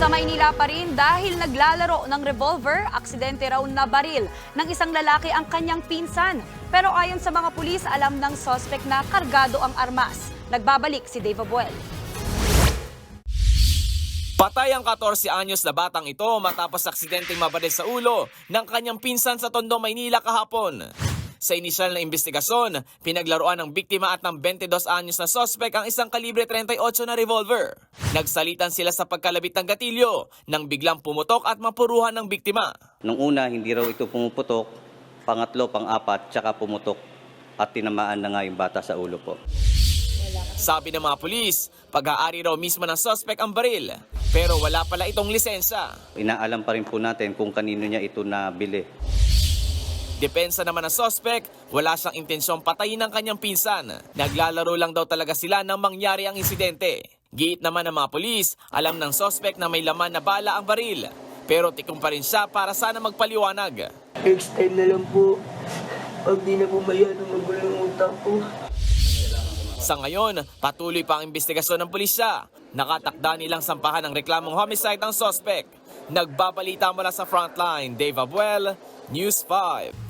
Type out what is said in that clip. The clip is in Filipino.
Sa Maynila pa rin dahil naglalaro ng revolver, aksidente raw na baril ng isang lalaki ang kanyang pinsan. Pero ayon sa mga pulis, alam ng sospek na kargado ang armas. Nagbabalik si Dave Abuel. Patay ang 14 anyos na batang ito matapos aksidenteng mabaril sa ulo ng kanyang pinsan sa Tondo, Maynila kahapon. Sa inisyal na investigasyon, pinaglaruan ng biktima at ng 22 anyos na sospek ang isang kalibre 38 na revolver. Nagsalitan sila sa pagkalabit ng gatilyo nang biglang pumutok at mapuruhan ng biktima. Nung una, hindi raw ito pumuputok. Pangatlo, pang-apat, tsaka pumutok. At tinamaan na nga yung bata sa ulo po. Sabi ng mga pulis, pag-aari raw mismo ng sospek ang baril. Pero wala pala itong lisensya. Inaalam pa rin po natin kung kanino niya ito nabili. Depensa naman ng sospek, wala siyang intensyong patayin ng kanyang pinsan. Naglalaro lang daw talaga sila nang mangyari ang insidente. Giit naman ng mga pulis, alam ng sospek na may laman na bala ang baril. Pero tikong pa rin siya para sana magpaliwanag. Next time na lang po. Pag di na po masyado magulo yung utang po. Sa ngayon, patuloy pa ang investigasyon ng pulisya. Nakatakda nilang sampahan ng reklamong homicide ang sospek. Nagbabalita mula sa frontline, Dave Abuel, News 5.